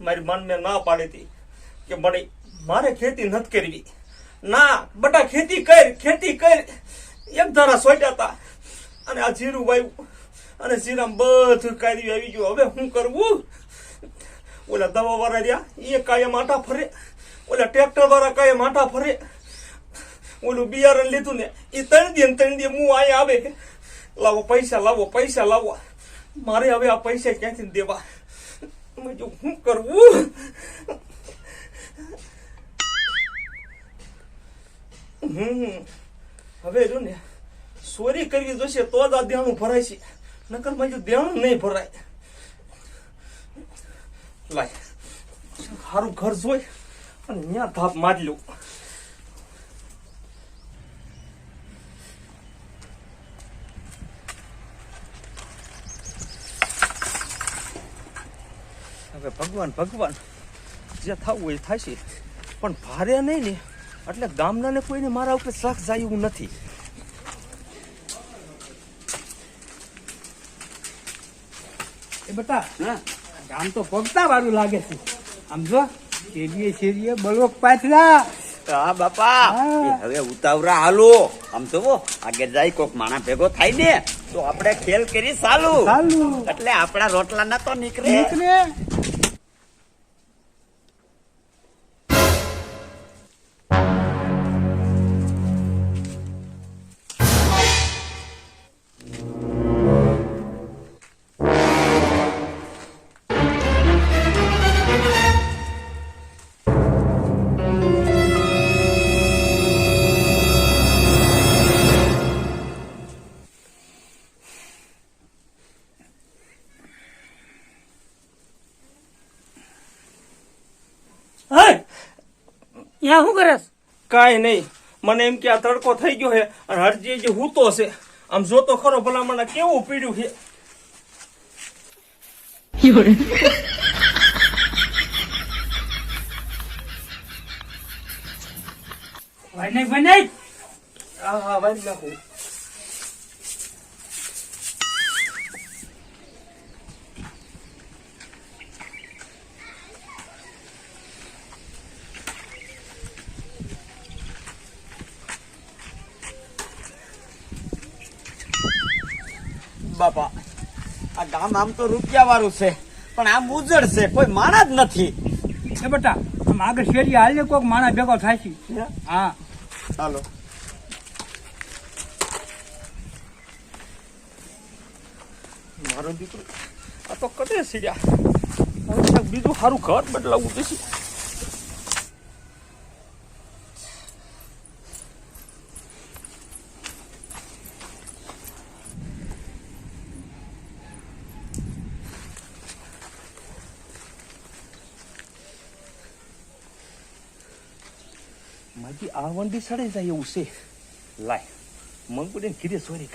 મારી મન ના પાડી કે બડી મારે ખેતી નથી કરવી. ના બટા ખેતી કર ખેતી કર. એક ધારા સોટ્યા હતા અને આ જીરું વાયું અને જીરામાં બધું કાઢી આવી ગયું. હવે શું કરવું? ઓલા દવા વાળા રહ્યા. એ કાયમ આટા ફરે. ઓલા ટ્રેક્ટર વાળા કાયમ માટા ફરે. ઓલું બિયારણ લીધું ને એ ત્રણ દે ત્રણ દે. હું અહીંયા આવે. લાવો પૈસા લાવો પૈસા લાવો. મારે હવે આ પૈસા ક્યાંથી દેવા? મેં શું કરવું? હમ, હવે જો ને ચોરી કરવી જોશે તો જ આ દેણું ભરાય છે. નકરમાં જો દેણું નહીં ભરાય. લાય, સારું ઘર જોઈ અને ત્યાં ધાપ મારી લઉં. હવે ભગવાન ભગવાન. જે થવું હોય એ થશે. પણ ભારે નહીં ને એટલે ગામના ને કોઈને મારા ઉપર શાક જાય એવું નથી. એ બટા ગામ તો પગતા વાળું લાગે છે. આમ જો શેરીએ શેરીએ બળવક પાછલા હા બાપા. હવે ઉતાવરા હાલો. આમ તો આગળ જાય કોક માણા ભેગો થાય ને તો આપણે ખેલ કરી સાલું. ચાલુ એટલે આપણા રોટલા ના તો નીકળે. નીકળે. યા શું કરે કાંઈ નહીં. મને એમ કે આ તડકો થઈ ગયો છે અને હરજી જે હૂતો છે. આમ જોતો ખરો ભલા મને કેવું પીડ્યું છે? ભાઈ ભાઈ હા હા ભાઈ નાખું. બાપા. આ ગામ આમ તો રૂપિયા વાળું છે પણ આમ ઉજળ છે કોઈ માણા જ નથી. એ બટા આમ આગળ શેરીએ હાલે કોઈક માણા ભેગો થાય છે. હા? ચાલો મારો દીકરો આ તો કટે સીડ્યા? બીજું સારું ઘર બદલાવું પડશે માજી આ વંડી સડે જાય એવું છે લાય મંગુડે ઘીરે ચોરી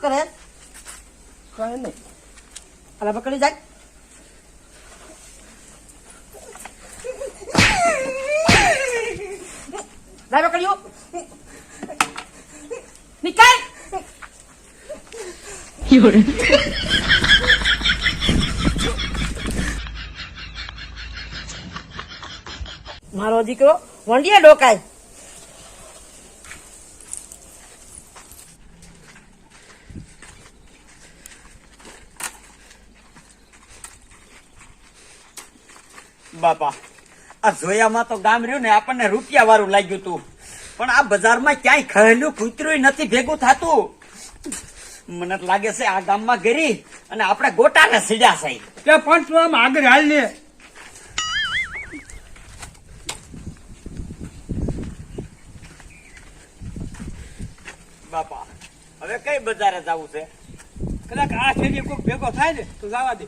શું કરે? કઈ નહીં. અલા પકડી જાય. જાય પકડ્યો નિકાલ મારો દીકરો વંડિયા ડોકાય. બાપા. આ જોયામાં તો ગામ રહ્યું ને આપણને રૂપિયા વાળું લાગ્યું તું. પણ આ બજારમાં ક્યાંય ખહેલું કૂતરું નથી ભેગું થતું. મને લાગે છે આ ગામમાં ગરી અને આપણે ગોટાને સીડ્યા છે. ત્યાં પણ તું આમ આગળ હાલ લે બાપા હવે કઈ બજારે જવું છે? કદાચ આ શેરી કોક ભેગો થાય ને તો જવા દે.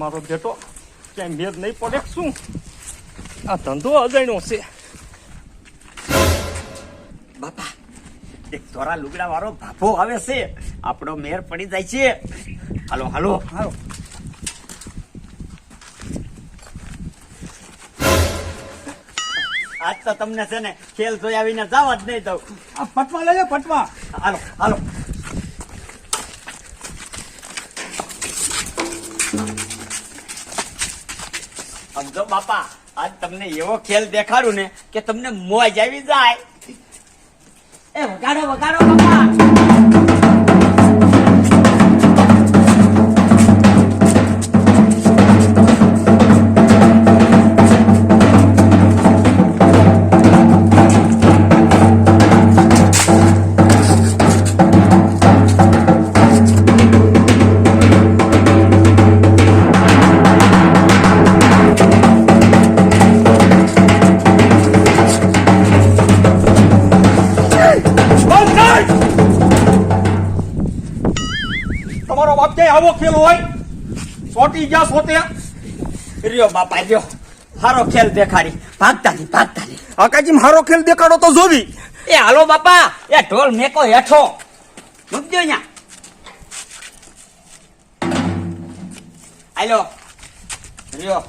મારો બેટો ક્યાંય મેદ નહીં પડે શું? આ ધંધો અજાણ્યો છે. બાપા એક ધોરા લુગડા વાળો ભાભો આવે છે. આપણો મેર પડી જાય છે. હાલો હાલો. હાલો. આજ તો તમને છે ને ખેલ જોઈ આવીને જવા જ નહીં દઉં. આ પટવા લેજો પટવા હાલો હાલો. સમજો બાપા, આજ તમને એવો ખેલ દેખાડું ને કે તમને મોજ આવી જાય. એ વગાડો વગાડો બાપા. તમારો બાપ ક્યાંય આવો ખેલ હોય? સોટી ગયા સોતે રહ્યો બાપા રહ્યો. હારો ખેલ દેખાડી. ભાગતા નહીં ભાગતા નહીં. આકાજી મારો ખેલ દેખાડો તો જોવી. એ હાલો બાપા એ ઢોલ મેકો હેઠો. મૂકજો અહીંયા. હાલો. રહ્યો.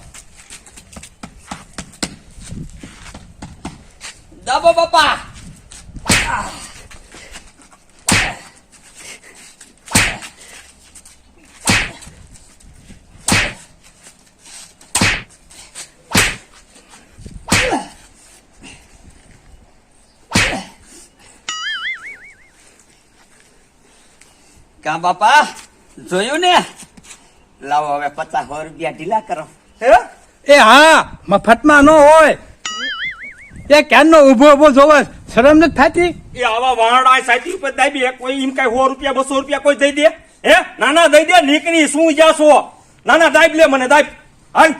દાબો બાપા. કા બાપા જોયું ને? લાવો હવે પચાસ સો રૂપિયા ઢીલા કરો. હે? એ હા મફતમાં નો હોય. એ ક્યારનો ઊભો ઊભો જોવે શરમ નથી થતી? એ આવા વાળા સાચી ઉપર દાબી કોઈ એમ કઈ સો રૂપિયા બસો રૂપિયા કોઈ દઈ દે? હે? નાના દઈ દે નીકળી શું જ્યાં છો? નાના દાબ લે મને દાબ. હાલ.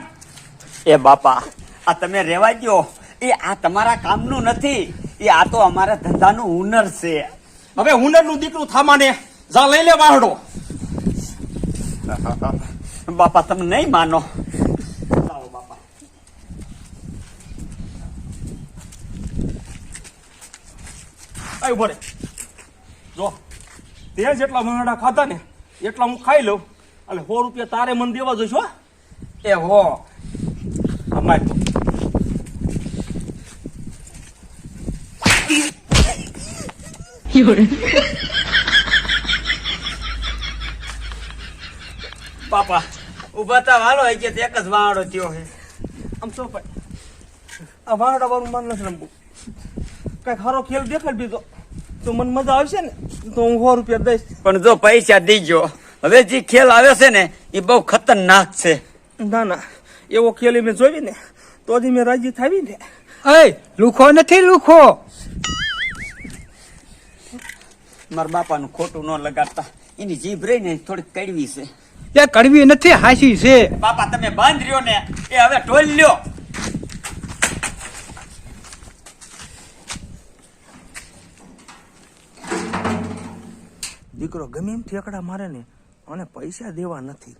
એ બાપા આ તમે રેવા દો એ આ તમારા કામનું નથી. એ આ તો અમારા ધંધાનું હુનર છે. હવે હુનરનું દીકરું થામાને? જા લઈ લે વાહડો બાપા તમે નહીં માનો. આય ઊભો જો તે જેટલા વાહડા ખાધા ને એટલા હું ખાઈ લઉં. એટલે સો રૂપિયા તારે મને દેવા જોઈશ હો. એ હો. અમારે બાપા ઊભા તા હાલો કે એક જ વાળો થયો છે. આમ તો આ વાહડા વાળું મન નથી રમવું કંઈક સારો ખેલ દેખાડ દીધો. તો મને મજા આવશે ને? તો હું સો રૂપિયા દઈશ. પણ જો પૈસા દીજો. હવે જે ખેલ આવે છે ને એ બહુ ખતરનાક છે. ના ના. એવો ખેલ મેં જોઈ ને તો જ મેં રાજી થાવી ને. એ લુખો નથી લુખો. મારા બાપાનું ખોટું ન લગાડતા. એની જીભ રહી ને થોડીક કડવી છે. એ કડવી નથી હાસી છે. બાપા તમે બંધ રહ્યો ને એ હવે ટોલ લ્યો. દીકરો ગમે એમ ઠેકડા મારે ને અને પૈસા દેવા નથી.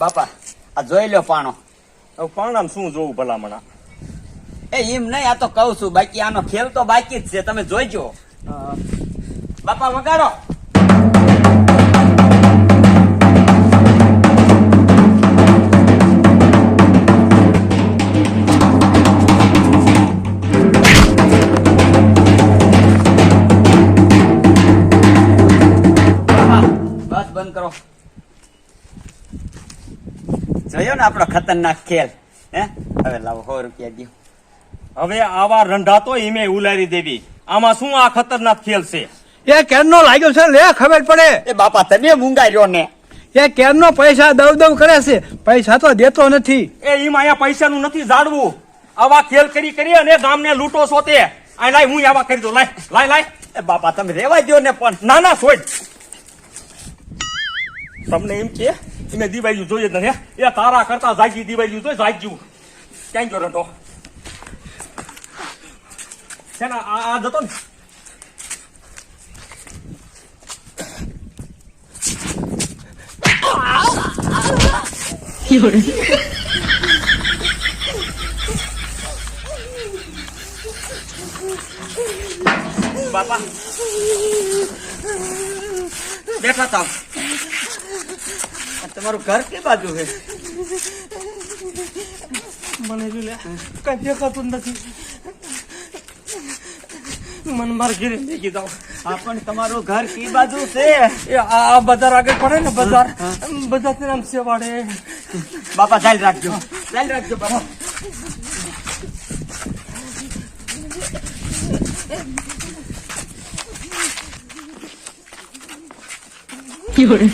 બાપા આ જોઈ લ્યો પાણો. પાણામાં શું જોવું ભલામણા? એ એમ નહીં આ તો કહું છું બાકી આનો ખેલ તો બાકી જ છે તમે જોઈજો. બાપા વગાડો. જોયો ને આપણો ખતરનાક ખેલ? હે? હવે લાવો સો રૂપિયા દો હવે આવા રંઢા તો ઈમે ઉલારી દેવી. આમાં શું આ ખતરનાક ખેલ છે? એ કેરનો લાગ્યો છે લે ખબર પડે. એ બાપા તમે મૂંગાઈ રહ્યો ને. એ કેરનો પૈસા દવ દવ કરે છે. પૈસા તો દેતો નથી. એ ઈમ અહીંયા પૈસાનું નથી જાળવું. આવા ખેલ કરી કરી અને ગામને લૂંટો છો તે. આ લાય હું આવા કરી દઉં. લાય લાય લાય. એ બાપા તમે રેવા દો ને પણ. ના ના છોડ તમને એમ કે એને દિવાળીયું જોઈએ હે? એ તારા કરતા જાગી દિવાળીયું જોઈએ જાગ્યું. ક્યાં ગયો રટો? છે ને આ જતો ને. બાપા, બેઠા થાવ. આ તમારું ઘર કે બાજુ છે? મને જો લે કઈ દેખાતું જ નથી. મને મારે ઘેરે ભેગી જાવ આ પણ તમારું ઘર કે બાજુ છે? એ આ બજાર આગળ પડે ને બજાર. બધા નામ સેવાડે બાપા ચાલ રાખજો. ચાલ રાખજો બાપા. 有人，